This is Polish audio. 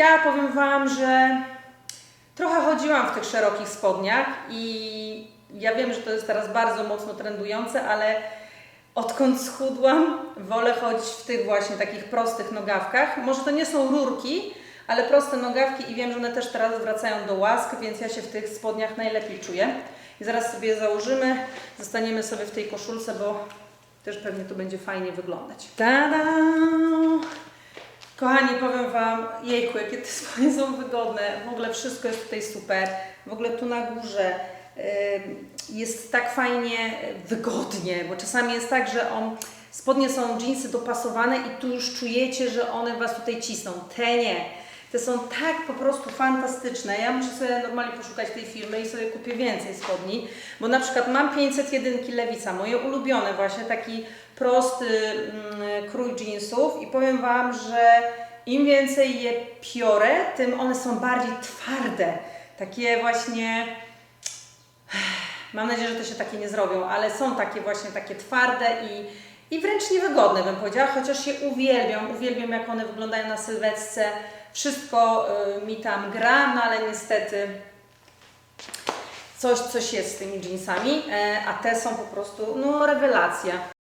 Ja powiem Wam, że trochę chodziłam w tych szerokich spodniach i ja wiem, że to jest teraz bardzo mocno trendujące, ale odkąd schudłam, wolę chodzić w tych właśnie takich prostych nogawkach. Może to nie są rurki, ale proste nogawki i wiem, że one też teraz wracają do łask, więc ja się w tych spodniach najlepiej czuję. I zaraz sobie je założymy, zostaniemy sobie w tej koszulce, bo też pewnie to będzie fajnie wyglądać. Tada! Kochani, powiem Wam, jejku, jakie te spodnie są wygodne. W ogóle wszystko jest tutaj super. W ogóle tu na górze jest tak fajnie wygodnie, bo czasami jest tak, że on, spodnie są dżinsy dopasowane i tu już czujecie, że one Was tutaj cisną. Te nie. Te są tak po prostu fantastyczne. Ja muszę sobie normalnie poszukać tej firmy i sobie kupię więcej spodni, bo na przykład mam 501 Lewica, moje ulubione właśnie, taki prosty mm, krój jeansów i powiem Wam, że im więcej je piorę, tym one są bardziej twarde. Takie właśnie... Mam nadzieję, że to się takie nie zrobią, ale są takie właśnie takie twarde i, i wręcz niewygodne bym powiedziała, chociaż je uwielbiam, uwielbiam jak one wyglądają na sylwetce. Wszystko y, mi tam gra, no ale niestety coś, coś jest z tymi jeansami, e, a te są po prostu no rewelacja.